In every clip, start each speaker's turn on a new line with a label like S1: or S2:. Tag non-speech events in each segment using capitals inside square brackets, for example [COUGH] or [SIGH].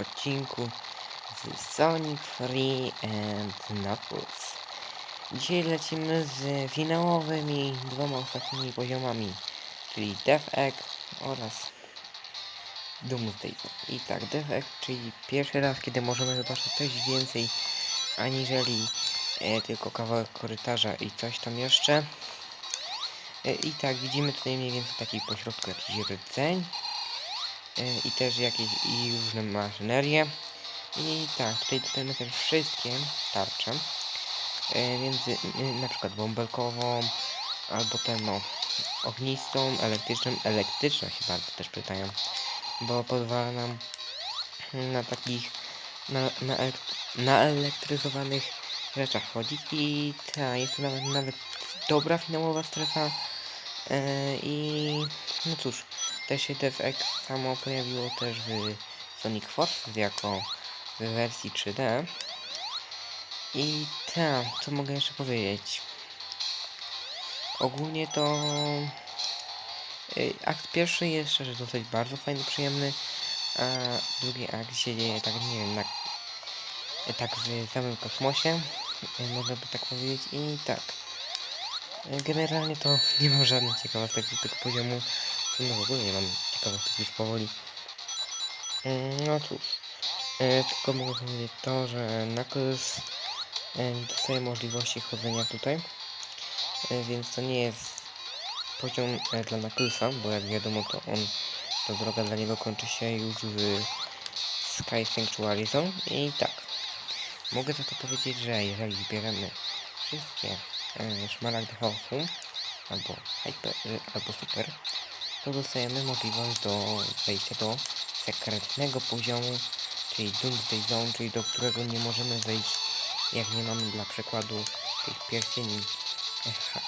S1: Odcinku z Sonic Free and Knuckles. Dzisiaj lecimy z finałowymi dwoma ostatnimi poziomami, czyli Death Egg oraz Doomsday. I tak, Death Egg, czyli pierwszy raz, kiedy możemy zobaczyć coś więcej aniżeli e, tylko kawałek korytarza i coś tam jeszcze. E, I tak, widzimy tutaj mniej więcej taki pośrodku jakiś rdzeń. E, I też jakieś i różne maszynerie. I tak, tutaj dostajemy też wszystkie tarcze. E, między y, na przykład bąbelkową, albo tę no ognistą, elektryczną. Elektryczne się bardzo też pytają, bo pozwala nam na takich na, na, na elektryzowanych rzeczach chodzić i ta, jest to nawet, nawet dobra finałowa strefa e, i no cóż, też się DevX samo pojawiło też w Sonic Forces jako w wersji 3D i tak, co mogę jeszcze powiedzieć? Ogólnie to y, akt pierwszy jest szczerze dosyć bardzo fajny, przyjemny a drugi akt się dzieje tak nie wiem, na, tak w samym kosmosie y, można by tak powiedzieć i tak. Y, generalnie to [LAUGHS] nie mam żadnych ciekawostek do tego poziomu no w ogóle nie mam ciekawostek już powoli. Mm, no cóż y, tylko mogę powiedzieć to, że Knuckles y, dostaje możliwości chodzenia tutaj y, więc to nie jest poziom e, dla Knucklesa, bo jak wiadomo to on to droga dla niego kończy się już w Sky Sanctuary Zone i tak mogę za to powiedzieć, że jeżeli zbieramy wszystkie e, szmaragdy albo hyper, e, albo super to dostajemy możliwość do wejścia do sekretnego poziomu czyli Doomsday Zone, czyli do którego nie możemy wejść jak nie mamy dla przykładu tych pierścieni e, ha,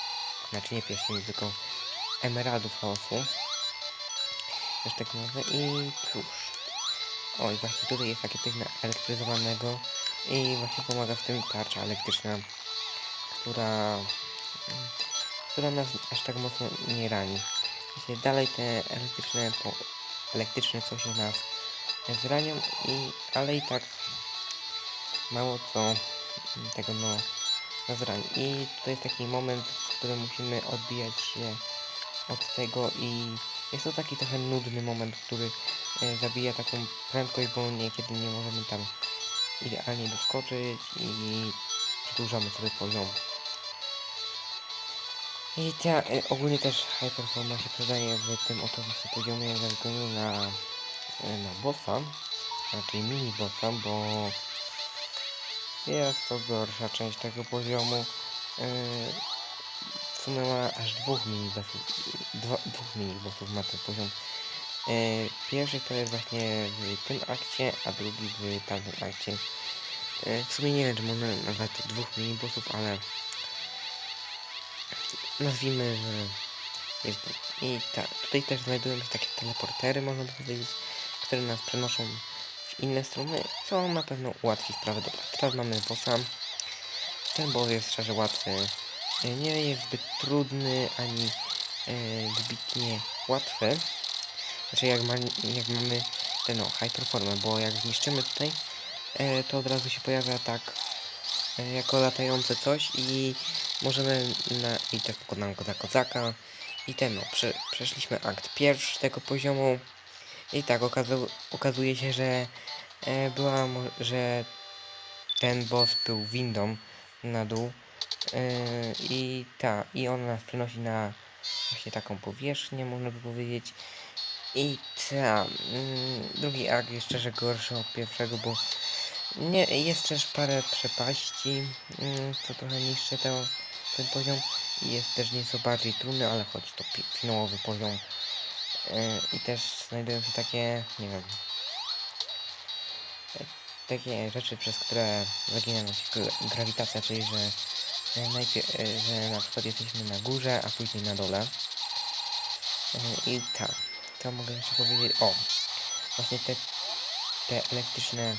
S1: znaczy nie pierścieni, tylko emeraldów chaosu. Też tak nazwę i cóż. Oj właśnie tutaj jest takie coś elektryzowanego i właśnie pomaga w tym tarcza elektryczna która która nas aż tak mocno nie rani Właśnie dalej te elektryczne po, elektryczne coś nas zranią i ale i tak mało co tego no nas rani i to jest taki moment w którym musimy odbijać się od tego i jest to taki trochę nudny moment, który e, zabija taką prędkość, bo niekiedy nie możemy tam idealnie doskoczyć i przedłużamy sobie poziom. I ta, e, ogólnie też Hyperforma się przydaje w tym oto właśnie poziomie względu na, e, na bossa, raczej mini bossa, bo jest to gorsza część tego poziomu. E, w sumie ma aż dwóch mini bossów, dwa, dwóch mini bossów ma ten poziom. E, pierwszy to jest właśnie w tym akcie, a drugi w tamtym akcie. E, w sumie nie wiem, czy można nazwać dwóch mini bossów, ale nazwijmy, jest i tak, tutaj też znajdują się takie teleportery, można by powiedzieć, które nas przenoszą w inne strony, co na pewno ułatwi sprawę. Dobra, teraz mamy bossa. Ten boss jest szczerze łatwy. E, Nie jest zbyt trudny, ani e, wybitnie łatwy. Znaczy jak, ma, jak mamy ten no, hyperformę, bo jak zniszczymy tutaj, e, to od razu się pojawia tak jako latające coś i możemy na, i tak pokonamy go na kozaka. I ten no, prze, przeszliśmy akt pierwszy tego poziomu. I tak okazu, okazuje się, że e, była, że ten boss był windą na dół. E, i ta, i on nas przenosi na właśnie taką powierzchnię, można by powiedzieć. I ta, mm, drugi akt jest szczerze gorszy od pierwszego, bo nie, jest też parę przepaści, mm, co trochę niszczy ten, ten poziom jest też nieco bardziej trudny, ale choć to finałowy poziom e, i też znajdują się takie, nie wiem, takie rzeczy, przez które zagina nas gra- grawitacja, czyli że najpierw, e, że na przykład jesteśmy na górze, a później na dole. E, I tak, to mogę jeszcze powiedzieć, o, właśnie te, te elektryczne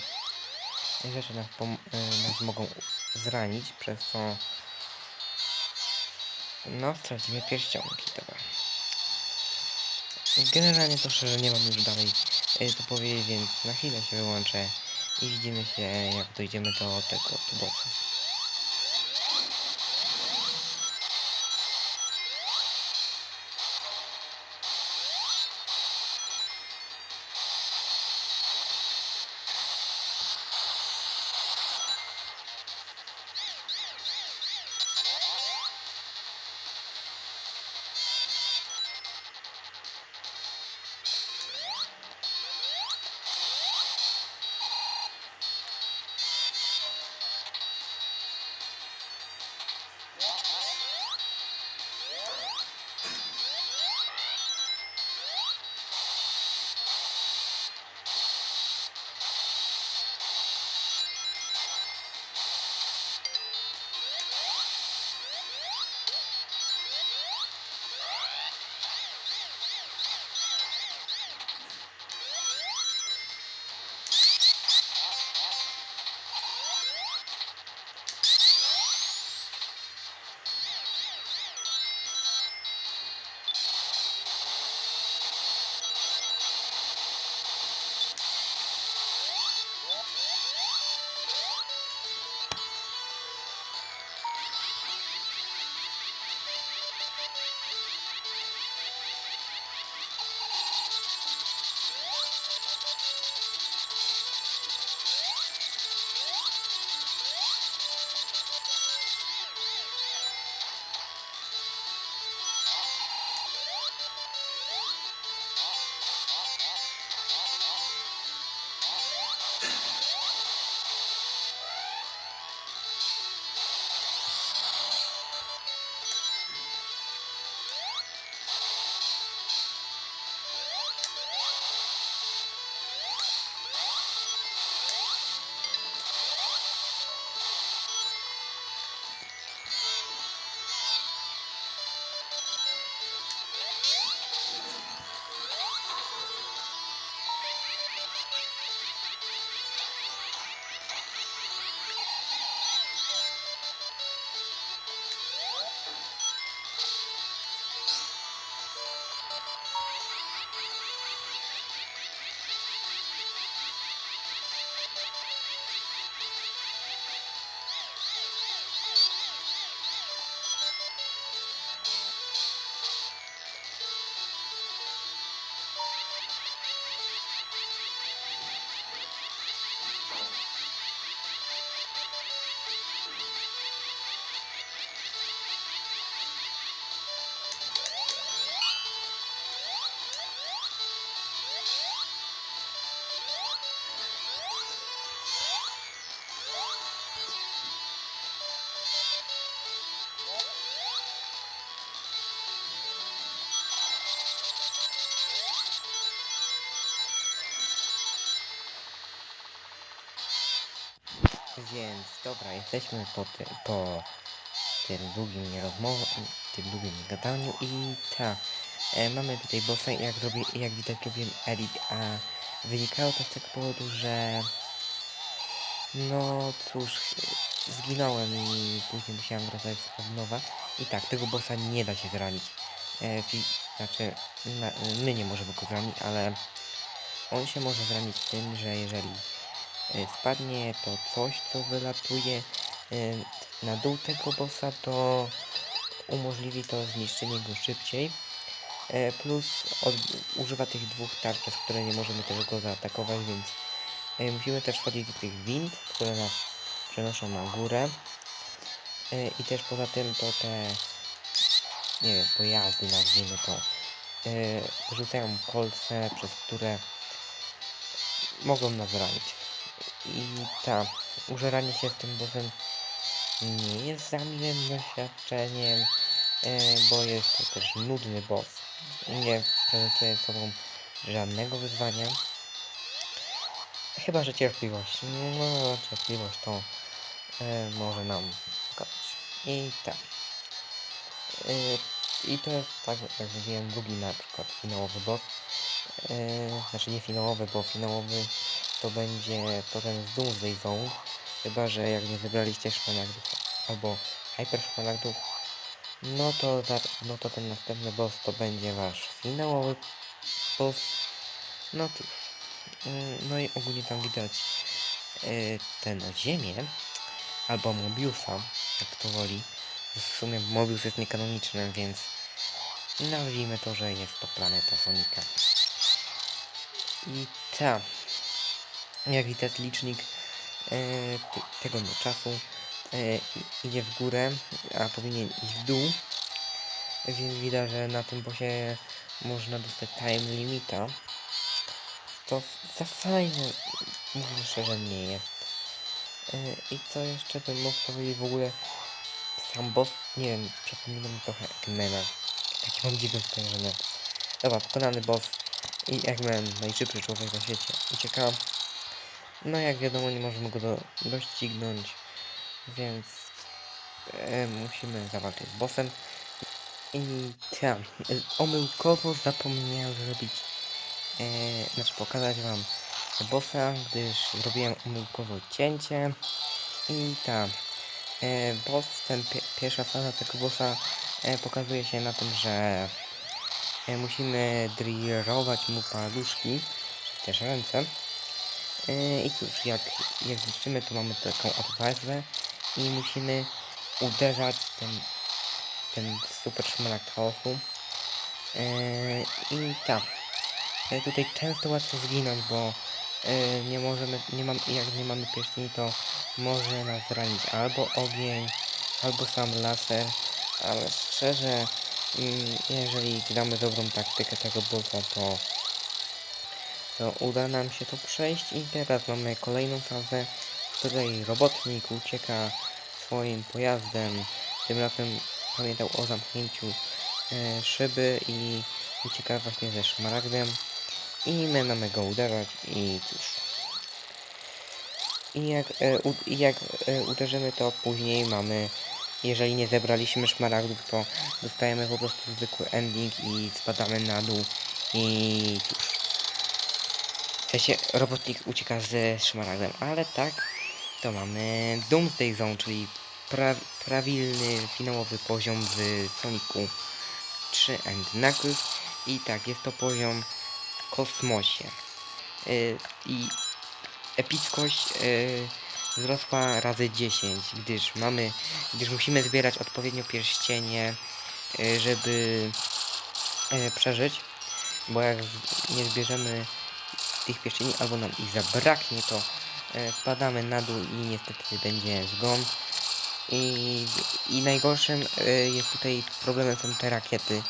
S1: rzeczy nas, e, nas mogą zranić, przez co no, stracimy pierścionki, dobra. Generalnie to szczerze nie mam już dalej e, to powiedzieć, więc na chwilę się wyłączę i widzimy się jak dojdziemy do tego bossa. Więc dobra, jesteśmy po, ty, po tym długim rozmowie, tym długim gadaniu i tak, e, mamy tutaj bossa i jak, zrobię, jak widać robiłem edit, a wynikało to z tego powodu, że no cóż, zginąłem i później musiałem wracać z nowa i tak, tego bossa nie da się zranić. E, znaczy, na, my nie możemy go zranić, ale on się może zranić tym, że jeżeli spadnie to coś, co wylatuje e, na dół tego bossa, to umożliwi to zniszczenie go szybciej. E, Plus od, używa tych dwóch tarcz, przez które nie możemy też go zaatakować, więc e, musimy też wchodzić do tych wind, które nas przenoszą na górę. E, I też poza tym to te, nie wiem, pojazdy nazwijmy to, e, rzucają kolce, przez które mogą nas ranić. I ta, użeranie się z tym bossem nie jest za miłym doświadczeniem, e, bo jest to też nudny boss. Nie prezentuje sobą żadnego wyzwania. Chyba, że cierpliwość. No, cierpliwość to e, może nam pokazać. I tak. E, I to jest tak, jak mówiłem, drugi na przykład finałowy boss. E, znaczy nie finałowy, bo finałowy to będzie to ten z Doomsday Zone. Chyba, że jak nie wybraliście szmaragdów albo hyper szmaragdów, no to, no to ten następny boss to będzie wasz finałowy boss. No cóż. Mm, No i ogólnie tam widać y, ten ziemię, albo Mobiusa, jak to woli. W sumie Mobius jest niekanoniczny, więc nazwijmy to, że jest to planeta Sonika. I ta, jak widać licznik e, te- tego no, czasu e, idzie w górę, a powinien iść w dół. Więc widać, że na tym bosie można dostać time limita. To za fajne, mówię szczerze, nie jest. E, I co jeszcze bym mógł powiedzieć w ogóle? Sam boss, nie wiem, przypomina mi trochę Eggmana. Takie mam dziwne skojarzenia. Dobra, pokonany boss i Eggman, najszybszy człowiek na świecie, ucieka. No jak wiadomo, nie możemy go do, doścignąć, więc e, musimy zawalczyć z bossem. I e, omyłkowo zapomniałem zrobić, e, znaczy pokazać wam bossa, gdyż zrobiłem omyłkowo cięcie. I tak, e, boss, ten pie, pierwsza faza tego bossa e, pokazuje się na tym, że e, musimy drillerować mu paluszki, czy też ręce. E, I cóż, jak, jak zniszczymy, to mamy taką odwagę i musimy uderzać ten, ten super szmelak chaosu. E, I tak, e, tutaj często łatwo zginąć, bo nie możemy, nie mam, jak nie mamy pierścieni, to może nas zranić albo ogień, albo sam laser, ale szczerze, mm, jeżeli gramy dobrą taktykę tego bossa, to to uda nam się to przejść i teraz mamy kolejną fazę, w której robotnik ucieka swoim pojazdem. Tym razem pamiętał o zamknięciu e, szyby i ucieka właśnie ze szmaragdem. I my mamy go uderzać i cóż. I jak, e, u, jak e, uderzymy to później mamy, jeżeli nie zebraliśmy szmaragdów, to dostajemy po prostu zwykły ending i spadamy na dół i cóż. Sensie robotnik ucieka ze szmaragdem, ale tak, to mamy Doomsday Zone, czyli pra prawilny finałowy poziom w Sonicu 3 and Knuckles i tak, jest to poziom w kosmosie. Yy, I epickość yy, wzrosła razy 10, gdyż mamy, gdyż musimy zbierać odpowiednio pierścienie, yy, żeby yy, przeżyć, bo jak z- nie zbierzemy tych pierścieni albo nam ich zabraknie, to e, spadamy na dół i niestety będzie zgon. I, i najgorszym e, jest tutaj problemem są te rakiety,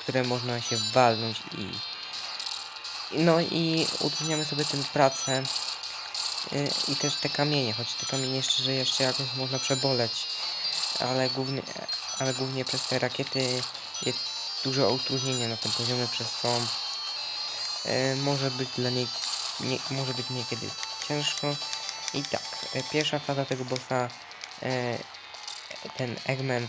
S1: które można się walnąć i no i utrudniamy sobie tym pracę e, i też te kamienie, choć te kamienie szczerze jeszcze jakoś można przeboleć, ale głównie, ale głównie przez te rakiety jest dużo utrudnienia na tym poziomie, przez co może być dla niej nie, może być niekiedy ciężko. I tak, e, pierwsza faza tego bossa, e, ten Eggman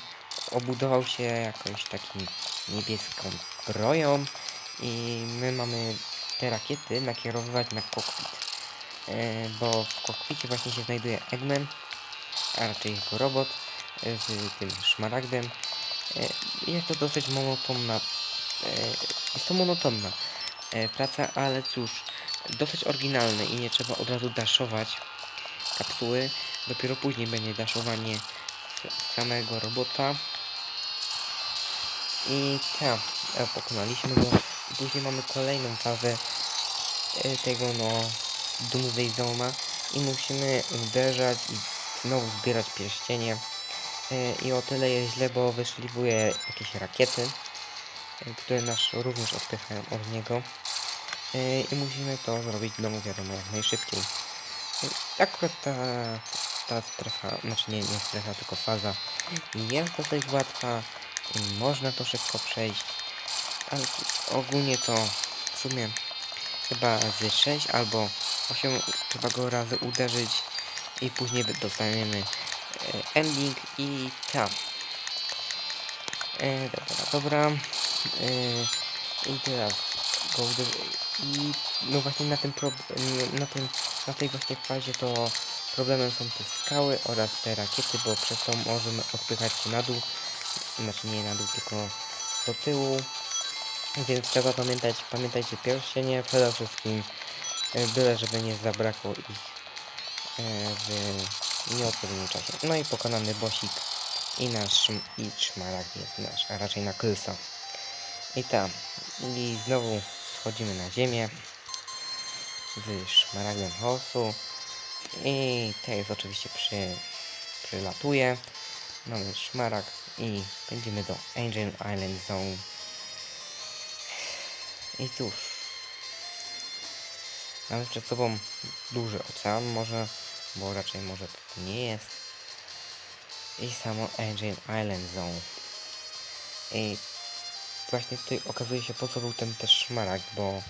S1: obudował się jakoś takim niebieską zbroją i my mamy te rakiety nakierowywać na kokpit. E, bo w kokpicie właśnie się znajduje Eggman, a raczej jego robot e, z tym szmaragdem. E, jest to dosyć monotonna, e, jest to monotonna e, praca, ale cóż, dosyć oryginalny i nie trzeba od razu daszować kapsuły. Dopiero później będzie daszowanie samego robota. I tak, e, pokonaliśmy go. Później mamy kolejną fazę e, tego no Doomsday Zona i musimy uderzać i znowu zbierać pierścienie. E, I o tyle jest źle, bo wyszliwuje jakieś rakiety, e, które nas również odpychają od niego. E, I musimy to zrobić domu, wiadomo, jak najszybciej. E, Akurat ta, ta strefa, znaczy nie, nie strefa, tylko faza jest dosyć łatwa i można to szybko przejść. Ale ogólnie to w sumie chyba z 6 albo 8 trzeba go razy uderzyć i później dostaniemy ending i tam. E, dobra, dobra. E, I teraz go uderzy... I no właśnie na tym, na tym na tej właśnie fazie to problemem są te skały oraz te rakiety, bo przez to możemy odpychać się na dół. Znaczy nie na dół, tylko do tyłu. Więc trzeba pamiętać, pamiętajcie pierścienie, przede wszystkim e, byle żeby nie zabrakło ich e, w nieodpowiednim czasie. No i pokonany bosik i nasz i szmaragd jest nasz, a raczej na krysa. I tam. I znowu schodzimy na ziemię z szmaragdem chaosu. I to jest oczywiście przy, przylatuje. Mamy szmaragd i będziemy do Angel Island Zone. I cóż. Mamy przed sobą duży ocean może, bo raczej może to nie jest. I samo Angel Island Zone. I właśnie tutaj okazuje się po co był ten też szmaragd, bo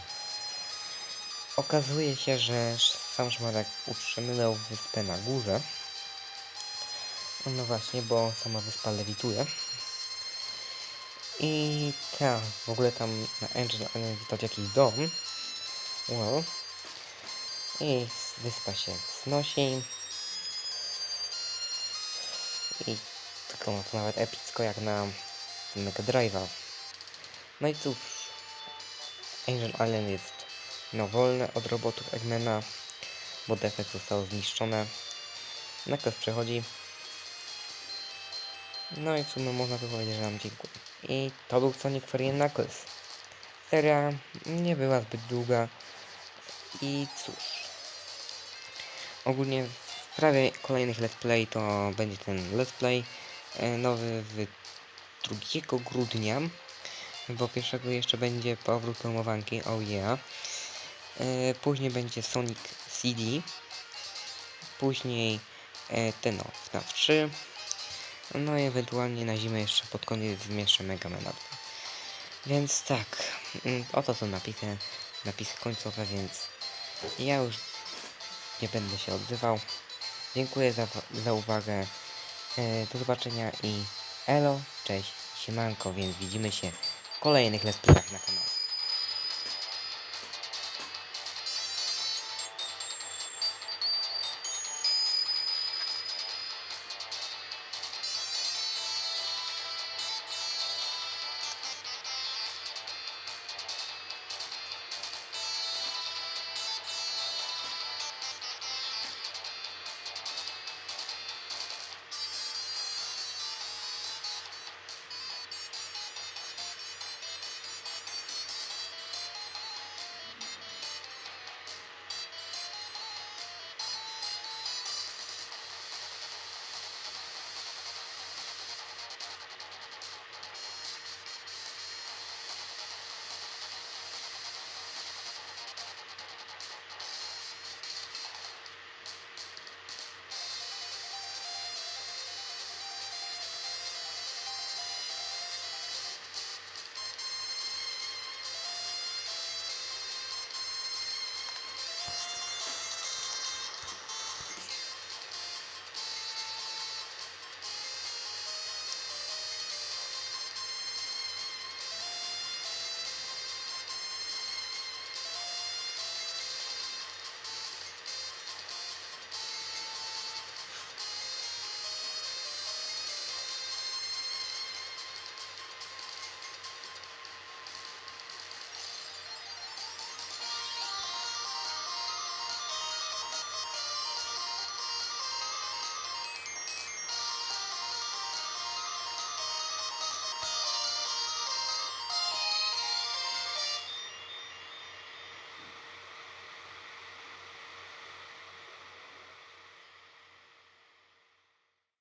S1: okazuje się, że sam szmaragd utrzymywał wyspę na górze. No właśnie, bo sama wyspa lewituje. I tak, w ogóle tam na Angel Island widać jakiś dom. Well. I wyspa się wznosi. I taką to nawet epicko jak na Mega Drive'a. No i cóż, Angel Island jest no wolne od robotów Eggmana, bo defekt zostało zniszczone. Nakaz przechodzi. No i w sumie można by powiedzieć, że nam dziękuję. I to był Sonic Furry Knuckles. Seria nie była zbyt długa. I cóż. Ogólnie w prawie kolejnych let's play to będzie ten let's play e, nowy w 2 grudnia. Bo pierwszego jeszcze będzie powrót promowanki, oh yeah. E, później będzie Sonic CD. Później e, ten o, FNAF 3. No i ewentualnie na zimę jeszcze pod koniec zmieszczę Mega Man 2. Więc tak, mm, oto są napisy, napisy końcowe, więc ja już nie będę się odzywał. Dziękuję za, za uwagę. E, do zobaczenia i elo, cześć, siemanko, więc widzimy się kolejnych let's na kanale.